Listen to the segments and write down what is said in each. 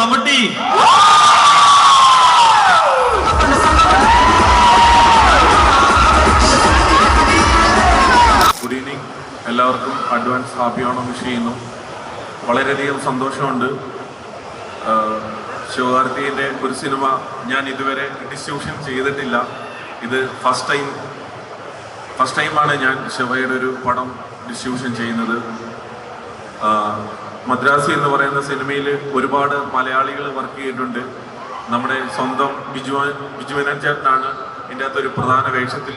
മമ്മട്ടി. Good evening എല്ലാവർക്കും advance happy Onam wish ചെയ്യുന്നു. വളരെയധികം സന്തോഷമുണ്ട്. ശിവകാർത്തിന്റെ ഒരു സിനിമ ഞാൻ ഇതുവരെ ഡിസ്ട്രിബ്യൂഷൻ ചെയ്തിട്ടില്ല. ഇത് ഫസ്റ്റ് ടൈം ഫസ്റ്റ് ടൈമാണ് ഞാൻ ശിവയുടെ ഒരു പടം ഡിസ്ട്രിബ്യൂഷൻ ചെയ്യുന്നത്. മദ്രാസി എന്ന് പറയുന്ന സിനിമയിൽ ഒരുപാട് മലയാളികൾ വർക്ക് ചെയ്തിട്ടുണ്ട്. നമ്മുടെ സ്വന്തം ബിജു ബിജു മേനോൻ ചേട്ടനാണ് ഇതിന്റെ അകത്ത് ഒരു പ്രധാന വേഷത്തിൽ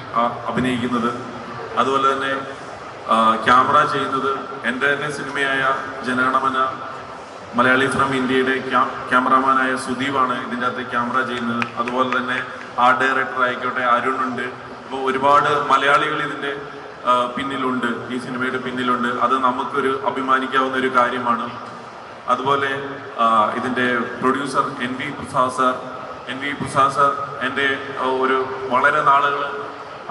അഭിനയിക്കുന്നത്. അതുപോലെ തന്നെ ക്യാമറ ചെയ്യുന്നത് എന്റെ തന്നെ സിനിമയായ ജനഗണമന മലയാളി ഫ്രം ഇന്ത്യയുടെ ക്യാ- ക്യാമറാമാനായ സുദീപാണ് ഇതിന്റെ അകത്ത് ക്യാമറ ചെയ്യുന്നത്. അതുപോലെ തന്നെ ആർട്ട് ഡയറക്ടർ ആയിക്കോട്ടെ അരുൺ ഉണ്ട് അപ്പോൾ ഒരുപാട് മലയാളികൾ ഇതിന്റെ പിന്നിലുണ്ട്. ഈ സിനിമയുടെ പിന്നിലുണ്ട്. അത് നമുക്കൊരു അഭിമാനിക്കാവുന്ന ഒരു കാര്യമാണ്. അതുപോലെ ഇതിന്റെ producer N V Prasad sir N V Prasad sir എന്റെ ഒരു വളരെ നാളുകൾ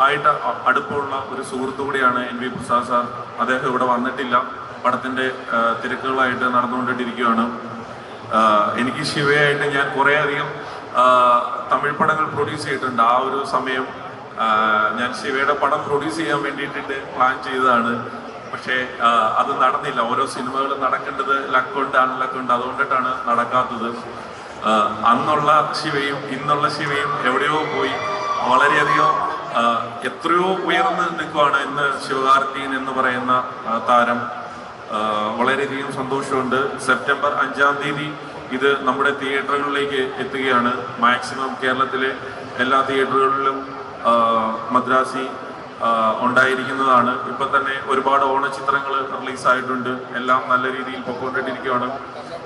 ആയിട്ട് അടുപ്പമുള്ള ഒരു സുഹൃത്തു കൂടിയാണ് എൻ വി പ്രസാദ് സാർ. അദ്ദേഹം ഇവിടെ വന്നിട്ടില്ല. പടത്തിന്റെ തിരക്കുകളായിട്ട് നടന്നുകൊണ്ടിരിക്കുകയാണ്. എനിക്ക് ശിവയായിട്ട് ഞാൻ കുറേയധികം തമിഴ് പടങ്ങൾ പ്രൊഡ്യൂസ് ചെയ്തിട്ടുണ്ട്. ആ ഒരു സമയം ഞാൻ ശിവയുടെ പടം പ്രൊഡ്യൂസ് ചെയ്യാൻ വേണ്ടിയിട്ട് പ്ലാൻ ചെയ്തതാണ്. പക്ഷേ അത് നടന്നില്ല. ഓരോ സിനിമകൾ നടക്കേണ്ടത് ലക്കുണ്ട്. അൺലക്കുണ്ട് അതുകൊണ്ടിട്ടാണ് നടക്കാത്തത്. അന്നുള്ള ശിവയും ഇന്നുള്ള ശിവയും എവിടെയോ പോയി. വളരെയധികം എത്രയോ ഉയർന്ന് നിൽക്കുവാണ് ഇന്ന് ശിവകാർത്തികൻ എന്ന് പറയുന്ന താരം. വളരെയധികം സന്തോഷമുണ്ട്. സെപ്റ്റംബർ അഞ്ചാം തീയതി ഇത് നമ്മുടെ തിയേറ്ററുകളിലേക്ക് എത്തുകയാണ്. മാക്സിമം കേരളത്തിലെ എല്ലാ തിയേറ്ററുകളിലും മദ്രാസി ഉണ്ടായിരിക്കുന്നതാണ്. ഇപ്പം തന്നെ ഒരുപാട് ഓണചിത്രങ്ങൾ റിലീസായിട്ടുണ്ട്. എല്ലാം നല്ല രീതിയിൽ പൊക്കോണ്ടിരിക്കുകയാണ്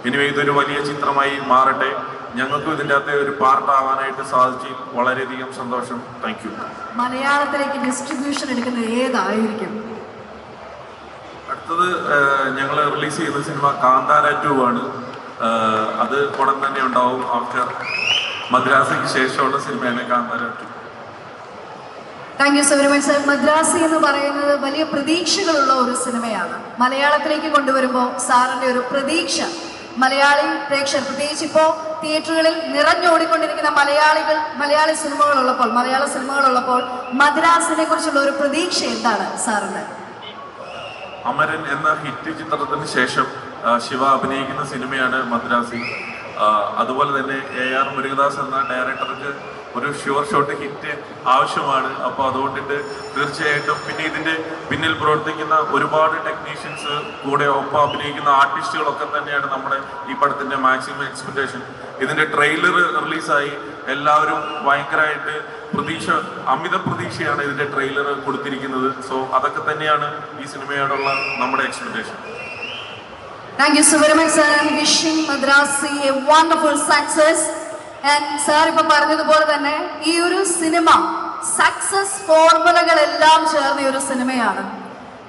ഇനി ഇതൊരു വലിയ ചിത്രമായി മാറട്ടെ. ഞങ്ങൾക്കും ഇതിന്റെ അകത്തെ ഒരു പാർട്ടാവാനായിട്ട് സാധിച്ചു വളരെയധികം സന്തോഷം. താങ്ക് യു മലയാളത്തിലേക്ക് ഡിസ്ട്രിബ്യൂഷൻ എടുക്കുന്നത് ഏതായിരിക്കും? അടുത്തത് ഞങ്ങൾ റിലീസ് ചെയ്ത സിനിമ കാന്താര ടു ആണ്. അത് ഉടൻ തന്നെ ഉണ്ടാവും. ആഫ്റ്റർ മദ്രാസിക്ക് ശേഷമുള്ള സിനിമയാണ് Kantara two. Thank you so much sir Madharaasi എന്ന് പറയുന്നത് വലിയ പ്രതീക്ഷകളുള്ള ഒരു സിനിമയാണ്. മലയാളത്തിലേക്ക് കൊണ്ടുവരുമ്പോൾ സാറിന്റെ ഒരു പ്രതീക്ഷ. മലയാളി പ്രേക്ഷകർ പ്രത്യേകിച്ച് ഇപ്പോൾ തിയേറ്ററുകളിൽ നിറഞ്ഞോടിക്കൊണ്ടിരിക്കുന്ന മലയാളികൾ മലയാളി സിനിമകളുള്ളപ്പോൾ മലയാള സിനിമകളുള്ളപ്പോൾ മദ്രാസിനെ കുറിച്ചുള്ള ഒരു പ്രതീക്ഷ എന്താണ് സാറിന്? അമരൻ എന്ന ഹിറ്റ് ചിത്രത്തിന് ശേഷം ശിവ അഭിനയിക്കുന്ന സിനിമയാണ് മദ്രാസി. അതുപോലെ തന്നെ എ ആർ മുരുകദാസ് എന്ന ഡയറക്ടർക്ക് ഒരു ഷുവർ ഷോട്ട് ഹിറ്റ് ആവശ്യമാണ്. അപ്പോൾ അതുകൊണ്ടിട്ട് തീർച്ചയായിട്ടും പിന്നെ ഇതിന്റെ പിന്നിൽ പ്രവർത്തിക്കുന്ന ഒരുപാട് ടെക്നീഷ്യൻസ് കൂടെ ഒപ്പം അഭിനയിക്കുന്ന ആർട്ടിസ്റ്റുകളൊക്കെ തന്നെയാണ് നമ്മുടെ ഈ പടത്തിന്റെ മാക്സിമം എക്സ്പെക്ടേഷൻ ഇതിന്റെ ട്രെയിലർ റിലീസായി എല്ലാവരും ഭയങ്കരമായിട്ട് പ്രതീക്ഷ അമിത പ്രതീക്ഷയാണ് ഇതിന്റെ ട്രെയിലർ കൊടുത്തിരിക്കുന്നത്. സോ അതൊക്കെ തന്നെയാണ് ഈ സിനിമയോടുള്ള നമ്മുടെ expectation sir and wishing Madharaasi a wonderful success and sir ഇപ്പൊ പറഞ്ഞതുപോലെ തന്നെ ഈ ഒരു സിനിമ സക്സസ് ഫോർമുലകളെല്ലാം ചേർന്ന ഒരു സിനിമയാണ്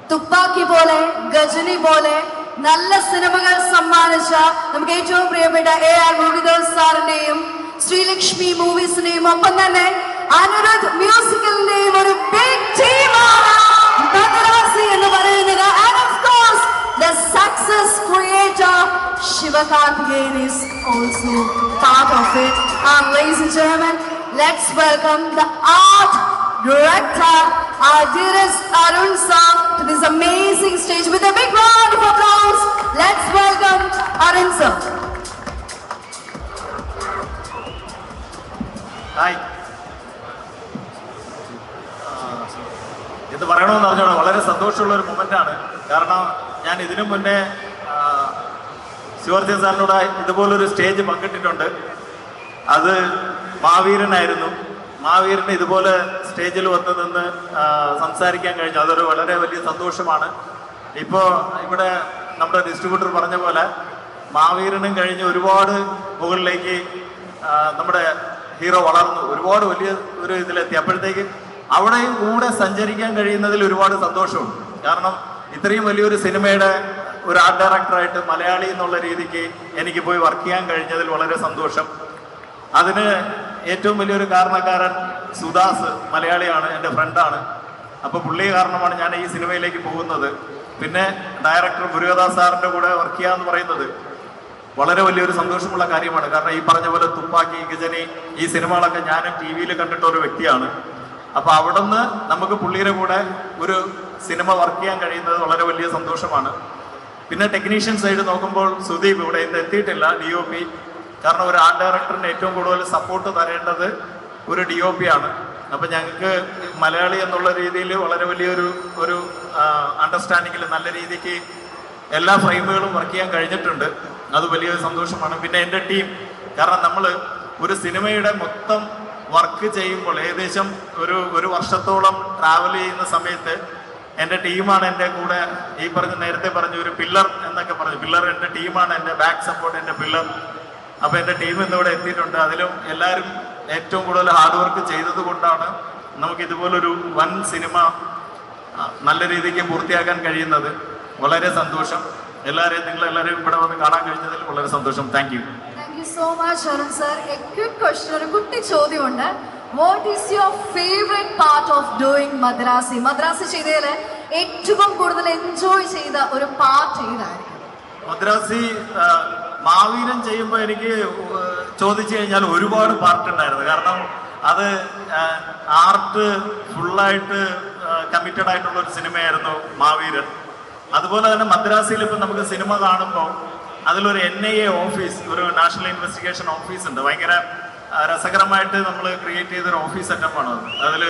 തുപ്പാക്കി പോലെ ഗജനി പോലെ നല്ല സിനിമകൾ സമ്മാനിച്ച നമുക്ക് ഏറ്റവും പ്രിയപ്പെട്ട എ ആർ മുരുകദാസ് സാറിന്റെയും ശ്രീലക്ഷ്മി മൂവീസിന്റെയും ഒപ്പം തന്നെ അനുരുദ്ധ് മ്യൂസിക്കലിന്റെയും ഒരു ബിഗ് ടീമാണ് എന്ന് പറയുന്നത് Shivakarthikeyan is also part of it. And ladies and gentlemen, let's welcome the art director, our dearest Arun sir, to this amazing stage with a big round of applause. Let's welcome Arun sir. Hi. ഇത് പറയണമെന്ന് പറഞ്ഞോളൂ വളരെ സന്തോഷമുള്ള ഒരു മൊമെന്റാണ് കാരണം ഞാൻ ഇതിനു മുന്നേ ശിവർത്തി സാറിനോട് ഇതുപോലൊരു സ്റ്റേജ് പങ്കിട്ടിട്ടുണ്ട്. അത് മാവീരനായിരുന്നു. മാവീരന് ഇതുപോലെ സ്റ്റേജിൽ വന്ന് നിന്ന് സംസാരിക്കാൻ കഴിഞ്ഞു. അതൊരു വളരെ വലിയ സന്തോഷമാണ്. ഇപ്പോൾ ഇവിടെ നമ്മുടെ ഡിസ്ട്രിബ്യൂട്ടർ പറഞ്ഞ പോലെ മാവീരനും കഴിഞ്ഞ് ഒരുപാട് മുകളിലേക്ക് നമ്മുടെ ഹീറോ വളർന്നു. ഒരുപാട് വലിയ ഒരു ഇതിലെത്തി. അപ്പോഴത്തേക്ക് അവിടെയും കൂടെ സഞ്ചരിക്കാൻ കഴിയുന്നതിൽ ഒരുപാട് സന്തോഷമുണ്ട്. കാരണം ഇത്രയും വലിയൊരു സിനിമയുടെ ഒരു ആർട്ട് ഡയറക്ടറായിട്ട് മലയാളി എന്നുള്ള രീതിക്ക് എനിക്ക് പോയി വർക്ക് ചെയ്യാൻ കഴിഞ്ഞതിൽ വളരെ സന്തോഷം. അതിന് ഏറ്റവും വലിയൊരു കാരണക്കാരൻ സുദാസ് മലയാളിയാണ് എന്റെ ഫ്രണ്ടാണ് അപ്പോൾ പുള്ളി കാരണമാണ് ഞാൻ ഈ സിനിമയിലേക്ക് പോകുന്നത്. പിന്നെ ഡയറക്ടർ ഗുരുവദാസ് സാറിന്റെ കൂടെ വർക്ക് ചെയ്യാന്ന് പറയുന്നത് വളരെ വലിയൊരു സന്തോഷമുള്ള കാര്യമാണ്. കാരണം ഈ പറഞ്ഞ പോലെ തുപ്പാക്കി ഗജനി ഈ സിനിമകളൊക്കെ ഞാനും ടി വിയിൽ കണ്ടിട്ട ഒരു വ്യക്തിയാണ്. അപ്പോൾ അവിടുന്ന് നമുക്ക് പുള്ളിയുടെ കൂടെ ഒരു സിനിമ വർക്ക് ചെയ്യാൻ കഴിയുന്നത് വളരെ വലിയ സന്തോഷമാണ്. പിന്നെ ടെക്നീഷ്യൻ സൈഡ് നോക്കുമ്പോൾ സുദീപ് ഇവിടെ ഇന്ന് എത്തിയിട്ടില്ല ഡി ഒ പി കാരണം ഒരു ആർട്ട് ഡയറക്ടറിന് ഏറ്റവും കൂടുതൽ സപ്പോർട്ട് തരേണ്ടത് ഒരു ഡി ഒ പി ആണ്. അപ്പൊ ഞങ്ങൾക്ക് മലയാളി എന്നുള്ള രീതിയിൽ വളരെ വലിയൊരു ഒരു അണ്ടർസ്റ്റാൻഡിങ്ങിൽ നല്ല രീതിക്ക് എല്ലാ ഫ്രെയിമുകളും വർക്ക് ചെയ്യാൻ കഴിഞ്ഞിട്ടുണ്ട്. അത് വലിയൊരു സന്തോഷമാണ്. പിന്നെ എന്റെ ടീം കാരണം നമ്മൾ ഒരു സിനിമയുടെ മൊത്തം വർക്ക് ചെയ്യുമ്പോൾ ഏകദേശം ഒരു ഒരു വർഷത്തോളം ട്രാവൽ ചെയ്യുന്ന സമയത്ത് എന്റെ ടീമാണ് എന്റെ കൂടെ ഈ പറഞ്ഞ നേരത്തെ പറഞ്ഞ ഒരു പില്ലർ എന്നൊക്കെ പറഞ്ഞു. പില്ലർ എന്റെ ടീമാണ് എന്റെ ബാക്ക് സപ്പോർട്ട് എന്റെ പില്ലർ. അപ്പോൾ എന്റെ ടീം ഇന്നിവിടെ എത്തിയിട്ടുണ്ട്. അതിലും എല്ലാവരും ഏറ്റവും കൂടുതൽ ഹാർഡ് വർക്ക് ചെയ്തത് നമുക്ക് ഇതുപോലൊരു വൻ സിനിമ നല്ല രീതിക്ക് പൂർത്തിയാക്കാൻ കഴിയുന്നത്. വളരെ സന്തോഷം. എല്ലാവരെയും നിങ്ങൾ എല്ലാവരെയും ഇവിടെ വന്ന് കാണാൻ കഴിഞ്ഞതിൽ വളരെ സന്തോഷം. Thank you thank you so much Arun sir ഒരു കുട്ടി ചോദ്യമുണ്ട്. What is your favourite part of doing Madharaasi Madharaasi ചെയ്തതിൽ ഏറ്റവും കൂടുതൽ എൻജോയ് ചെയ്ത ഒരു പാർട്ട് ഏതായിരിക്കും മദ്രാസി മാവീരം ചെയ്യുമ്പോൾ എനിക്ക് ചോദിച്ചു കഴിഞ്ഞാൽ ഒരുപാട് പാർട്ട് ഉണ്ടായിരുന്നു. കാരണം അത് ആർട്ട് ഫുള്ളായിട്ട് കമ്മിറ്റഡ് ആയിട്ടുള്ള ഒരു സിനിമയായിരുന്നു മാവീരൻ അതുപോലെ തന്നെ മദ്രാസിയിൽ ഇപ്പം നമുക്ക് സിനിമ കാണുമ്പോൾ അതിലൊരു എൻ ഐ എ ഓഫീസ് ഒരു നാഷണൽ ഇൻവെസ്റ്റിഗേഷൻ ഓഫീസ് ഉണ്ട്. ഭയങ്കര രസകരമായിട്ട് നമ്മൾ ക്രിയേറ്റ് ചെയ്തൊരു ഓഫീസ് സെറ്റപ്പാണ് അത്. അതിൽ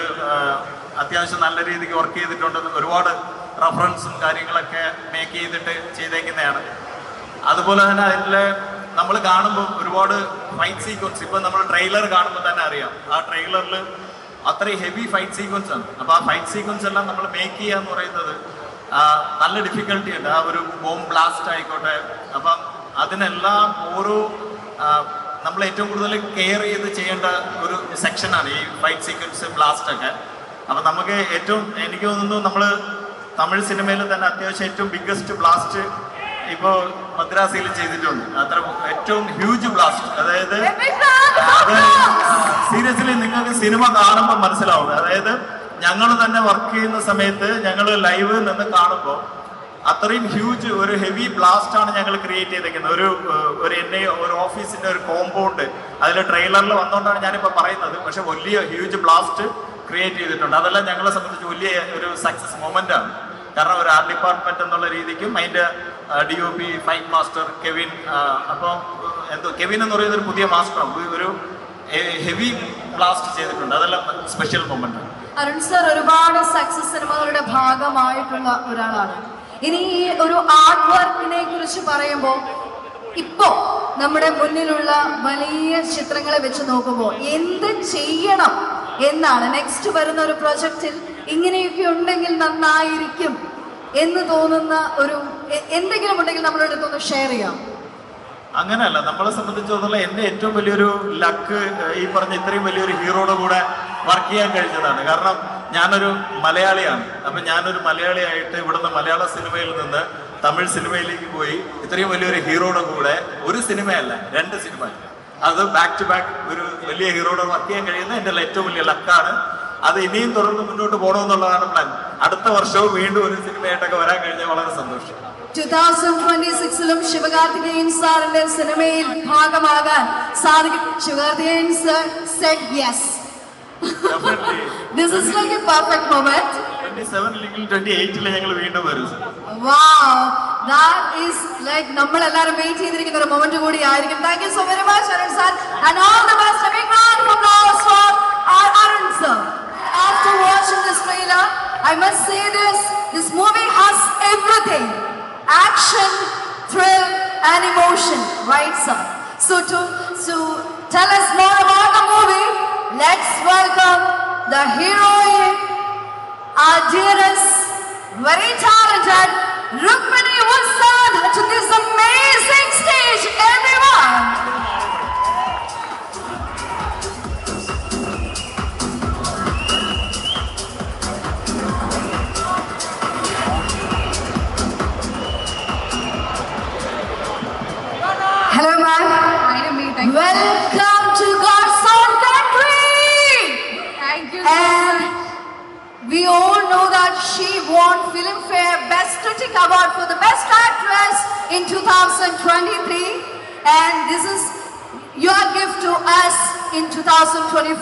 അത്യാവശ്യം നല്ല രീതിക്ക് വർക്ക് ചെയ്തിട്ടുണ്ട് ഒരുപാട് റഫറൻസും കാര്യങ്ങളൊക്കെ മേക്ക് ചെയ്തിട്ട് ചെയ്തേക്കുന്നതാണ്. അതുപോലെ തന്നെ അതിൽ നമ്മൾ കാണുമ്പോൾ ഒരുപാട് ഫൈറ്റ് സീക്വൻസ് ഇപ്പം നമ്മൾ ട്രെയിലർ കാണുമ്പോൾ തന്നെ അറിയാം. ആ ട്രെയിലറിൽ അത്രയും ഹെവി ഫൈറ്റ് സീക്വൻസ് ആണ്. അപ്പോൾ ആ ഫൈറ്റ് സീക്വൻസ് എല്ലാം നമ്മൾ മേക്ക് ചെയ്യുക എന്ന് പറയുന്നത് നല്ല ഡിഫിക്കൽട്ടി ഉണ്ട്. ആ ഒരു ബോംബ് ബ്ലാസ്റ്റ് ആയിക്കോട്ടെ. അപ്പം അതിനെല്ലാം ഓരോ നമ്മൾ ഏറ്റവും കൂടുതൽ കെയർ ചെയ്ത് ചെയ്യേണ്ട ഒരു സെക്ഷനാണ് ഈ ഫൈറ്റ് സീക്വൻസ് ബ്ലാസ്റ്റ് ഒക്കെ. അപ്പം നമുക്ക് ഏറ്റവും എനിക്ക് തോന്നുന്നു നമ്മൾ തമിഴ് സിനിമയിൽ തന്നെ അത്യാവശ്യം ഏറ്റവും ബിഗ്ഗസ്റ്റ് ബ്ലാസ്റ്റ് ഇപ്പോൾ മദ്രാസിയിൽ ചെയ്തിട്ടുണ്ട്. അത്ര ഏറ്റവും ഹ്യൂജ് ബ്ലാസ്റ്റ് അതായത് അത് സീരിയസ്ലി നിങ്ങൾക്ക് സിനിമ കാണുമ്പോൾ മനസ്സിലാവും അതായത് ഞങ്ങൾ തന്നെ വർക്ക് ചെയ്യുന്ന സമയത്ത് ഞങ്ങൾ ലൈവ് നിന്ന് കാണുമ്പോൾ അത്രയും ഹ്യൂജ് ഒരു ഹെവി ബ്ലാസ്റ്റ് ആണ് ഞങ്ങൾ ക്രിയേറ്റ് ചെയ്തിരിക്കുന്നത് ഒരു ഒരു എന്നെ ഒരു ഓഫീസിന്റെ ഒരു കോമ്പൗണ്ട് അതിൽ ട്രെയിലറിൽ വന്നുകൊണ്ടാണ് ഞാനിപ്പോൾ പറയുന്നത്. പക്ഷെ വലിയ ഹ്യൂജ് ബ്ലാസ്റ്റ് ക്രിയേറ്റ് ചെയ്തിട്ടുണ്ട്. അതെല്ലാം ഞങ്ങളെ സംബന്ധിച്ച് വലിയ ഒരു സക്സസ് മൊമെന്റ് ആണ്. കാരണം ഒരു ആർട്ട് ഡിപ്പാർട്ട്മെന്റ് എന്നുള്ള രീതിക്കും അതിന്റെ D O P fine master Kevin അപ്പോൾ എന്തോ കെവിൻ എന്ന് പറയുന്ന ഒരു പുതിയ മാസ്റ്ററാണ് ഒരു ഹെവി ബ്ലാസ്റ്റ് ചെയ്തിട്ടുണ്ട്. അതെല്ലാം സ്പെഷ്യൽ മൊമെന്റ് അരുൺ സർ ഒരുപാട് സക്സസ് സിനിമകളുടെ ഭാഗമായിട്ടുള്ള ഒരാളാണ്. ഇനി ഈ ഒരു ആർട്ട് വർക്കിനെ കുറിച്ച് പറയുമ്പോൾ ഇപ്പോ നമ്മുടെ മുന്നിലുള്ള വലിയ ചിത്രങ്ങളെ വെച്ച് നോക്കുമ്പോൾ എന്ത് ചെയ്യണം എന്നാണ് നെക്സ്റ്റ് വരുന്ന ഒരു പ്രൊജക്റ്റിൽ ഇങ്ങനെയൊക്കെ ഉണ്ടെങ്കിൽ നന്നായിരിക്കും എന്ന് തോന്നുന്ന ഒരു എന്തെങ്കിലും ഉണ്ടെങ്കിൽ നമ്മളോട് അടുത്തൊന്ന് ഷെയർ ചെയ്യാം. അങ്ങനെയല്ല നമ്മളെ സംബന്ധിച്ചിടത്തോളം എന്റെ ഏറ്റവും വലിയൊരു ലക്ക് ഈ പറഞ്ഞ ഇത്രയും വലിയൊരു ഹീറോയുടെ കൂടെ വർക്ക് ചെയ്യാൻ കഴിഞ്ഞതാണ്. കാരണം ഞാനൊരു മലയാളിയാണ്. അപ്പം ഞാനൊരു മലയാളിയായിട്ട് ഇവിടുന്ന് മലയാള സിനിമയിൽ നിന്ന് തമിഴ് സിനിമയിലേക്ക് പോയി. ഇത്രയും വലിയൊരു ഹീറോയുടെ കൂടെ ഒരു സിനിമയല്ല രണ്ട് സിനിമ അത് ബാക്ക് ടു ബാക്ക് ഒരു വലിയ ഹീറോയുടെ വർക്ക് ചെയ്യാൻ കഴിയുന്ന എന്റെ ഏറ്റവും വലിയ ലക്കാണ്. അത് ഇനിയും തുടർന്ന് മുന്നോട്ട് പോകണമെന്നുള്ളതാണ് പ്ലാൻ അടുത്ത വർഷവും വീണ്ടും ഒരു സിനിമയായിട്ടൊക്കെ വരാൻ കഴിഞ്ഞാൽ വളരെ സന്തോഷം. ടു തൗസൻഡ് ട്വന്റി സിക്സിലും ശിവകാർത്തികേയൻ സാറിന്റെ സിനിമയിൽ ഭാഗമാകാൻ സാധിക്കും. Sivakarthikeyan sir said yes Definitely. This is like a perfect moment twenty seven അല്ലെങ്കിൽ ട്വന്റി എയ്റ്റില് ഞങ്ങൾ വീണ്ടും വരും sir Wow, that is like നമ്മൾ എല്ലാവരും വെയിറ്റ് ചെയ്തിരിക്കുന്ന ഒരു മൊമെന്റ് കൂടി ആയിരിക്കും thank you so very much Arun sir and all the best a big round of applause for our Arun sir. After watching this trailer, I must say this: this movie has everything: action, thrill, and emotion. Right, sir? So to to tell us more about the movie, let's welcome the heroine our dearest, very talented Rukmini Ulsad to this amazing stage, everyone. Hello, ma'am. Hi, Rumi. Thank you. Welcome won Filmfare Best Critic Award for the Best Actress in 2023. and this is your gift to us in 2025.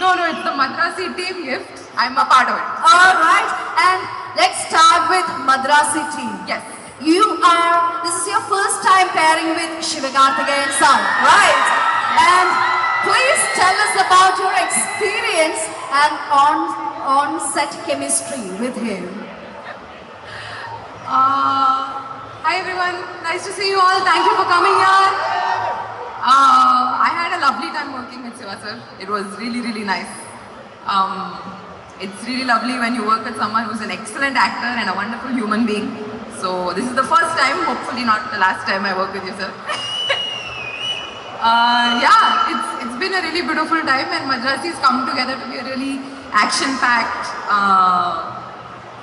No, no, it's the Madrasi team gift. I'm a part of it. All right, and let's start with Madrasi team. Yes. You are, this is your first time pairing with Shivakarthikeyan son, right? And please tell us about your experience and on, on set chemistry with him. Uh, hi everyone, nice to see you all. Thank you for coming here. Uh, I had a lovely time working with Shiva sir. It was really, really nice. Um, it's really lovely when you work with someone who's an excellent actor and a wonderful human being. So this is the first time, hopefully not the last time I work with you, sir. Uh, yeah, it's, it's been a really beautiful time and Madrasi's come together to be a really action-packed, uh,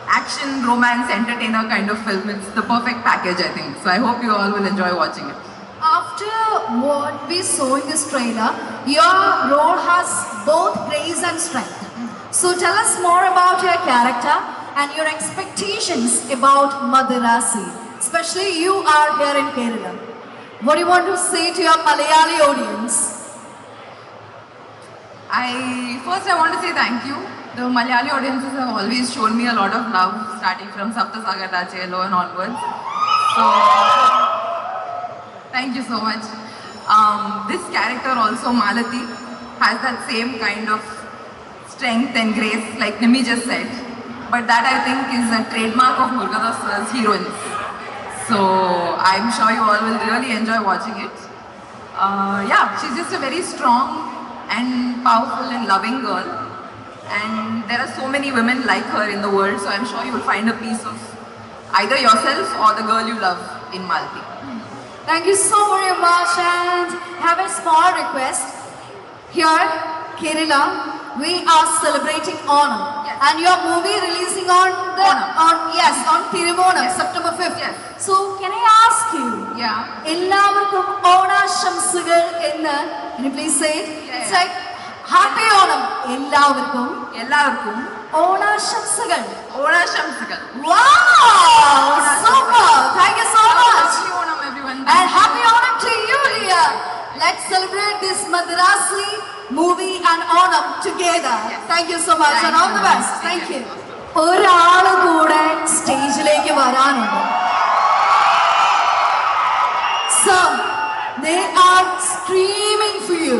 action, romance, entertainer kind of film. It's the perfect package, I think. So I hope you all will enjoy watching it. After what we saw in this trailer, your role has both grace and strength. So tell us more about your character and your expectations about Madarasi. Especially you are here in Kerala. What do you want to say to your Malayali audience? I first I want to say thank you. The Malayali audiences have always shown me a lot of love, starting from Sapta Sagar Dachelo and onwards. So thank you so much. Um, this character also Malati has that same kind of strength and grace, like Nimi just said. But that I think is a trademark of Murgadas' heroines. So I'm sure you all will really enjoy watching it. Uh, yeah, she's just a very strong and powerful and loving girl. And there are so many women like her in the world, so I'm sure you will find a piece of either yourself or the girl you love in Malti. Thank you so very much and have a small request. Here, Kerala, we are celebrating Onam. Yes. And your movie releasing on the Onam. on yes on Tirumonam Yes. September 5th. Yes. So can I ask you. എല്ലാവർക്കും ഓണാശംസകൾ എന്ന് can you please say It's like happy Onam എല്ലാവർക്കും എല്ലാവർക്കും ഓണാശംസകൾ ഓണാശംസകൾ Wow! Super! Thank you so much! Happy Onam, everyone. And happy Onam to you. Let's celebrate this Madrasi movie and Onam together. Yes. Thank you so much Thank and all the best. Thank you. ഒരാൾ കൂടെ സ്റ്റേജിലേക്ക് വരാനുണ്ട് screaming for you.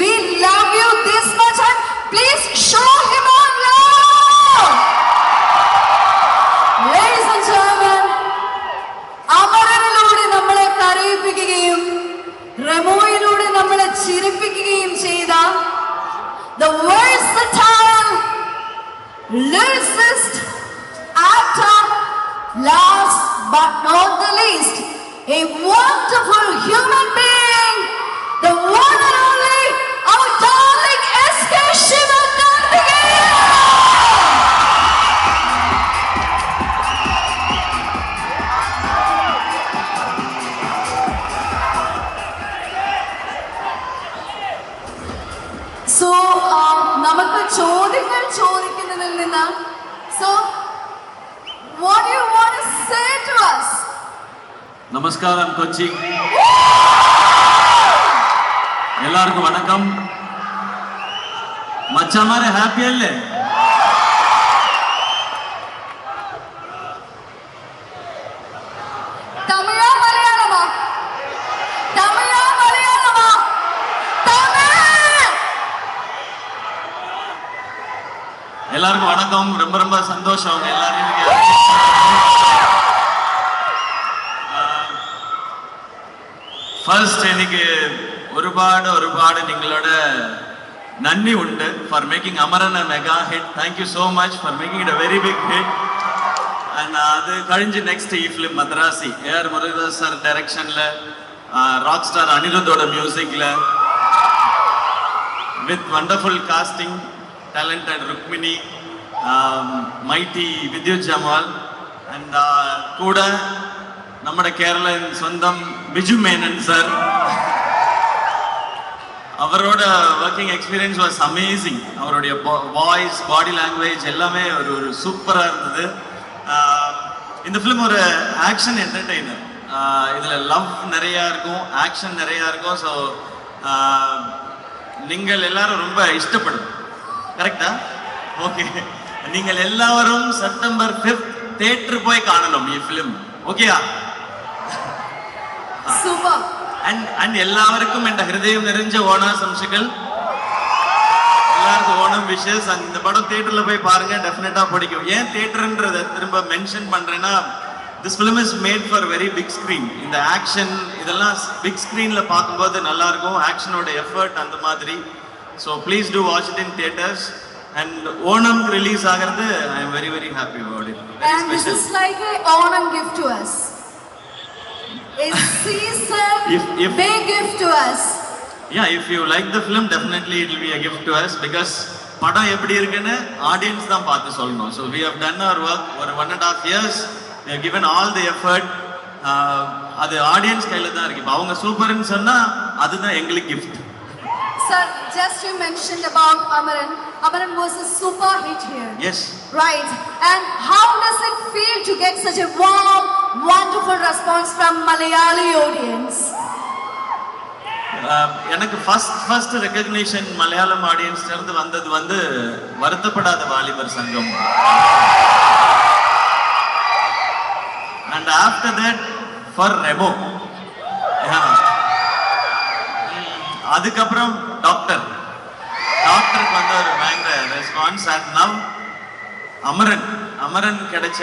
We love you this much and please show him on love. Ladies and gentlemen, അമരനിലൂടെ നമ്മളെ കരയിപ്പിക്കുകയും റെമോയിലൂടെ നമ്മളെ ചിരിപ്പിക്കുകയും ചെയ്ത the versatile lyricist actor last but not the least a wonderful human being Kochi எல்லாருக்கும் வணக்கம். மச்சா மாதிரி ஹாப்பியா இல்ல? எல்லாருக்கும் வணக்கம். ரொம்ப ரொம்ப சந்தோஷம். எல்லாரும் ஃபர்ஸ்ட் எனக்கு ഒരുപാട് ഒരുപാട് നിങ്ങളുടെ നന്ദി ഉണ്ട് for making Amaran a mega hit thank you so much for making it a very big hit and അത് കഴിഞ്ഞ് നെക്സ്റ്റ് ഈ film Madharaasi A R Muralidhar sir ഡയറക്ഷനിൽ ராக் ஸ்டார் அனிருத்தோட மியூசிக்கில் with wonderful casting talented Rukmini mighty Vidyut Jammwal and கூட நம்ம கேரள சொந்தம் Biju Menon sir அவரோட ஒர்க்கிங் எக்ஸ்பீரியன்ஸ் வாஸ் அமேசிங் அவருடைய வாய்ஸ் பாடி லாங்குவேஜ் எல்லாமே ஒரு ஒரு சூப்பராக இருந்தது. இந்த ஃபிலிம் ஒரு ஆக்ஷன் என்டர்டெய்னர் இதில் லவ் நிறையா இருக்கும் ஆக்ஷன் நிறையா இருக்கும். ஸோ நீங்கள் எல்லாரும் ரொம்ப இஷ்டப்படும். கரெக்டா ஓகே நீங்கள் எல்லாரும் செப்டம்பர் ஃபிஃப்த் தேட்டர் போய் காணணும் இஃபிலிம் ஓகேயா സൂപ്പർ ആൻഡ് ആൻഡ് എല്ലാവർക്കും എൻ്റെ ഹൃദയം നിറഞ്ഞ ഓണാശംസകൾ எல்லாருக்கும் ஓணம் விஷஸ் இந்த படம் தியேட்டர்ல போய் பாருங்க டெஃபினட்டா பிடிக்கும் ஏன் தியேட்டர்ன்றத திரும்ப மென்ஷன் பண்றேன்னா this film is made for very big screen இந்த ஆக்ஷன் இதெல்லாம் பிக் ஸ்க்ரீன்ல பார்க்கும்போது நல்லா இருக்கும் ஆக்ஷனோட எஃபர்ட் அந்த மாதிரி so please do watch it in theatres and Onam release ஆகிறது I am very very happy about it very And this special is like a Onam gift to us. A season If- if- big gift to us. Yeah if you like the film definitely it will be a gift to us because படம் எப்படி இருக்குன்னு audience தான் பார்த்து சொல்லணும் so we have done our work ஒரு one and half years we have given all the effort அது audience கையில் தான் இருக்கு இப்போ அவங்க சூப்பர்னு சொன்னால் அதுதான் எங்களுக்கு gift Sir, just you mentioned about Amaran. Amaran was a super hit here. Yes Right. And how does it feel to get such a warm, wonderful response from Malayali audience? Uh, எனக்கு first first recognition Malayalam ஆடியன்ஸ்லேருந்து வந்தது வந்து Varuthapadatha Valibar Sangam. And after that for Remo அதுக்கப்புறம் Doctor டாக்டருக்கு வந்து ஒரு பயங்கர response and now Amaran Amaran கிடைச்ச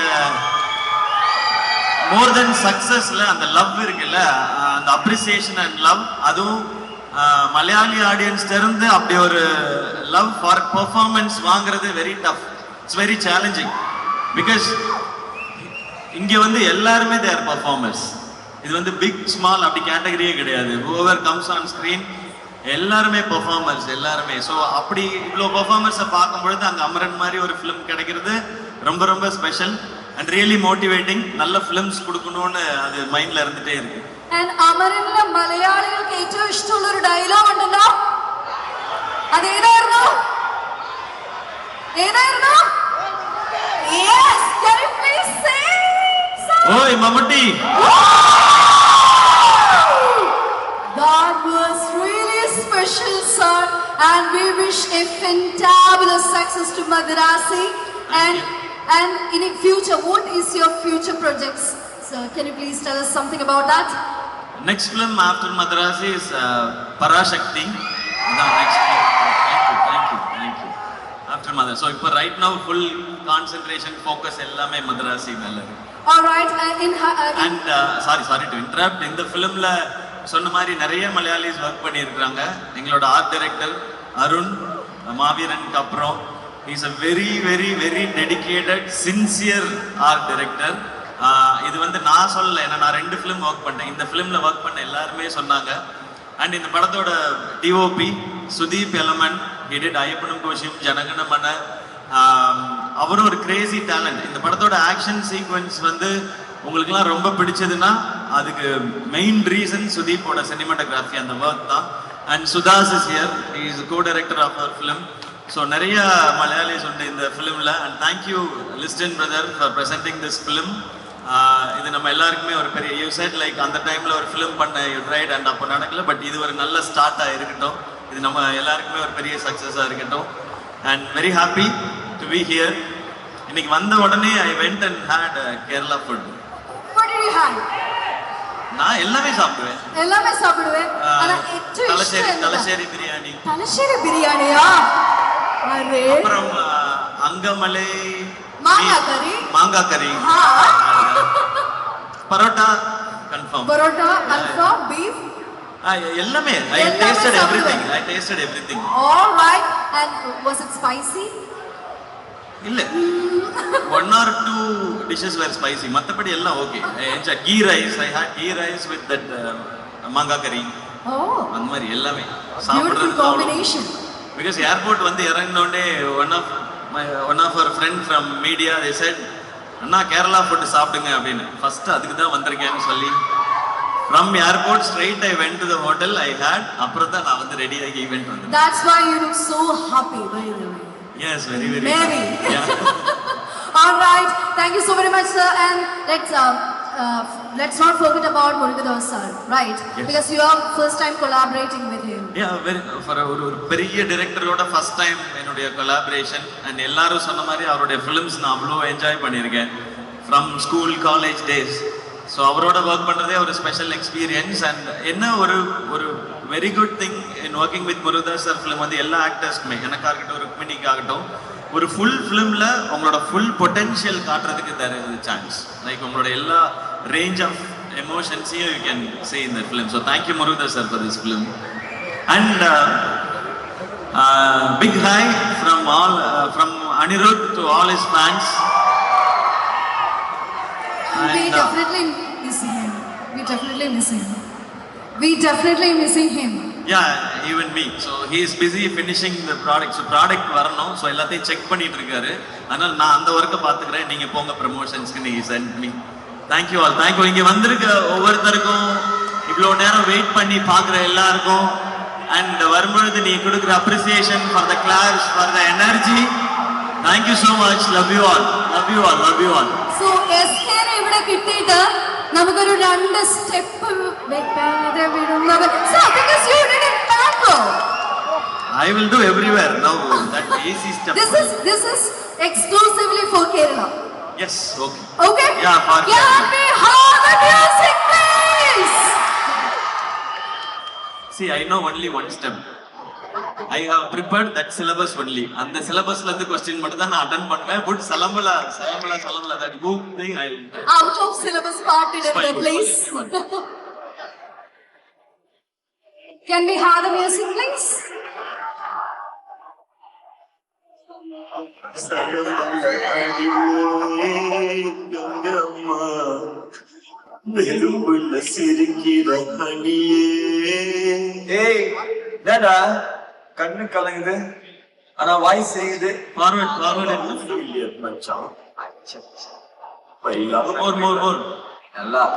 மோர் தென் சக்சஸ்ல அந்த லவ் இருக்குல்ல அந்த அப்ரிசியேஷன் அண்ட் லவ் அதுவும் மலையாளி ஆடியன்ஸ் இருந்து அப்படி ஒரு லவ் ஃபார் பெர்ஃபார்மன்ஸ் வாங்குறது very tough it's very challenging because இங்கே வந்து எல்லாருமே தேர் பர்ஃபார்மர்ஸ் இது வந்து பிக் ஸ்மால் அப்படி கேட்டகரியே கிடையாது. ஓவர் கம்ஸ் ஆன் ஸ்க்ரீன் எல்லாருமே பர்ஃபார்மர்ஸ் எல்லாருமே. ஸோ அப்படி இவ்வளோ பர்ஃபார்மர்ஸை பார்க்கும் பொழுது அங்கே அமரன் மாதிரி ஒரு ஃபிலிம் கிடைக்கிறது ரொம்ப ரொம்ப special அண்ட் ரியலி மோட்டிவேட்டிங் நல்ல ஃபிலிம்ஸ் கொடுக்கணும்னு அது மைண்ட்ல இருந்துட்டே இருக்கு And അമരനിലെ മലയാളികൾക്ക് ഏറ്റവും ഇഷ്ടമുള്ള ഒരു ഡയലോഗ് ഉണ്ടല്ലോ അതേതായിരുന്നു ഏതായിരുന്നു Yes, can you please say? sir? ஓய் மம்முட்டி That was really special, sir. And we wish a fantabulous success to Madrasi. And And in future, what is your future projects? So can you please tell us something about that? Next film after Madrasi is uh, Parashakti. No, next film. Thank you, thank you, thank you. After Madrasi. So இப்போ right now full concentration, focus எல்லாமே மதராசி மேல Alright, uh, in, uh, in and uh, sorry, sorry to interrupt. இந்த ஃபிலிம்ல சொன்ன மாதிரி நிறைய Malayalis work பண்ணியிருக்கிறாங்க எங்களோட art director Arun மாவீரனுக்கு அப்புறம் is a very very very dedicated sincere art director இது வந்து நான் சொல்லலை ஏன்னா நான் ரெண்டு ஃபிலிம் ஒர்க் பண்ணேன். இந்த ஃபிலிமில் ஒர்க் பண்ண எல்லாருமே சொன்னாங்க. அண்ட் இந்த படத்தோட டிஓபி சுதீப் எலமன் எடிட் ஐயப்பனும் கோஷியம் ஜனகணமன மன அவரும் ஒரு கிரேசி டேலண்ட் இந்த படத்தோட ஆக்ஷன் சீக்வன்ஸ் வந்து உங்களுக்குலாம் ரொம்ப பிடிச்சதுன்னா அதுக்கு மெயின் ரீசன் சுதீப்போட சினிமாட்டோகிராஃபி அந்த ஒர்க் தான். And Sudhas is here is co director of our film so நிறைய மலையாளிஸ் உண்டு இந்த ஃபிலிமில் and thank you Listin brother for presenting this film இது நம்ம எல்லாருக்குமே ஒரு பெரிய யூ செட் லைக் அந்த டைமில் ஒரு ஃபிலிம் பண்ண யூ ட்ரைட் அண்ட் அப்போ நடக்கல பட் இது ஒரு நல்ல ஸ்டார்ட்டாக இருக்கட்டும். இது நம்ம எல்லாருக்குமே ஒரு பெரிய சக்ஸஸாக இருக்கட்டும். And very happy to be here இன்னைக்கு வந்த உடனே I went and had Kerala food நான் எல்லாமே சாப்பிடுவேன். எல்லாமே சாப்பிடுவேன். ஆனா தலசேரி தலசேரி பிரியாணி. தலசேரி பிரியாணியா? அப்புறம் அங்கமலை மாங்காய் கறி மாங்காய் கறி parotta confirm parotta confirm beef எல்லாமே. I tasted everything I tasted everything alright and was it spicy இல்ல. One or two dishes were spicy மத்தபடி எல்லாம் okay enjoy ghee rice I had ghee rice with that மாங்காய் கறி அந்த மாதிரி எல்லாமே. சாப்பிடுறது காம்பினேஷன் பிகாஸ் ஏர்போர்ட் வந்து இறங்கினோடனே one of one of our friend from media they said Anna Kerala food சாப்பிடுங்க அப்படின்னு. ஃபர்ஸ்ட் அதுக்கு தான் வந்திருக்கேன்னு சொல்லி from airport straight I went to the hotel I had அப்புறம் தான் நான் வந்து ரெடியாகி ஈவெண்ட் வந்தேன். That's why you look so happy by the way. Yes very very all right. Thank you so very much sir. And let's uh, uh, let's not forget about Murugadoss sir, right? Yes. Because you are first time collaborating with him. Yeah, very, for a- ஒரு ஒரு பெரிய டிரெக்டரோட first time என்னுடைய collaboration and எல்லாரும் சொன்ன மாதிரி அவருடைய films நான் அவ்வளோ என்ஜாய் பண்ணியிருக்கேன் from school college days so அவரோட ஒர்க் பண்ணுறதே ஒரு ஸ்பெஷல் எக்ஸ்பீரியன்ஸ் அண்ட் என்ன ஒரு ஒரு very good thing in working with Murugadoss sir film வந்து எல்லா ஆக்டர்ஸ்க்குமே எனக்காக இருக்கட்டும் ருக்மிணிக்காகட்டும் ஒரு ஃபுல் ஃபிலிமில் உங்களோட ஃபுல் பொட்டென்ஷியல் காட்டுறதுக்கு தர சான்ஸ் லைக் உங்களோட எல்லா ரேஞ்ச் ஆஃப் எமோஷன்ஸையும் யூ கேன் சே இந்த film so thank you Murugadoss sir for this film And uh, uh, big hi from all uh, from Anirudh to all his fans. we And, uh, definitely miss him. We definitely miss him. We definitely missing him. yeah, even me. So he is busy finishing the product. So product வரணும். So எல்லாத்தையும் check பண்ணிட்டு இருக்காரு. அதனால நான் அந்த ஒர்க்கை பார்த்துக்கிறேன். நீங்க போங்க ப்ரமோஷன்ஸ்க்கு நீங்க send me. Thank you all. Thank you. இங்க வந்திருக்க ஒவ்வொருத்தருக்கும் இவ்வளோ நேரம் வெயிட் பண்ணி பார்க்குற எல்லாருக்கும் அண்ட் வரும்பொழுது நீ கொடுக்குற appreciation for the class for the energy thank you so much love you all love you all love you all so S കെനെ ഇവിടെ കിട്ടിയിട്ട് നമുക്കൊരു രണ്ട് സ്റ്റെപ്പ് വെക്കാതെ വിടുന്നവർ So, because you did it Bangalore. I will do everywhere now. That AC step. This is this is exclusively for Kerala. yes. Okay. Okay? Yeah, for Can Kerala. we have the music, please? See, I know only one step. I have prepared that syllabus only. அந்த syllabusல இருந்து question மட்டும் தான் நான் attend பண்ணுவேன். But சலம்பலா, சலம்பலா, சலம்பலா, that book thing, I'll... Out of syllabus part it Fine, in please. fine, Can we have the music, please? ஏய் என்னடா? கண்ணு கலங்குது. ஆனா வாய் செய்யுது. பார்வர்ட் பார்வர்ட் மச்சான் மோர் மோர் மோர் Helmet,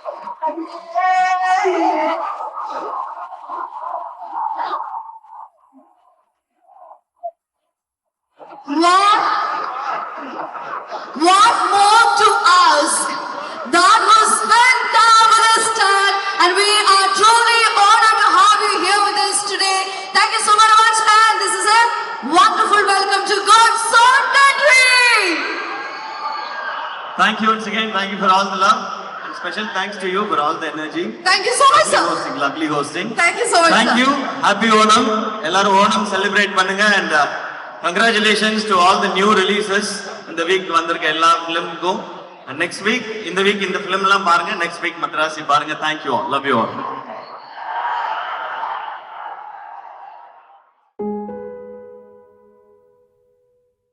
What? What more to ask? That was fantabulous time, and we are truly honored to have you here with us today. Thank you so much, and this is a wonderful welcome to God's Son Country. Thank you once again. Thank you for all the love. Special thanks to you for all the energy. Thank you so much, sir. hosting, lovely hosting. Thank you so much, Thank sir. you. Happy Onam. எல்லாரும் Onam celebrate பண்ணுங்க and congratulations to all the new releases இந்த week வந்திருக்க எல்லா ஃபிலிமுக்கும் next week இந்த week இந்த film எல்லாம் பாருங்க நெக்ஸ்ட் வீக் மத்ராசி பாருங்க தேங்க்யூ லவ் யூ ஆல்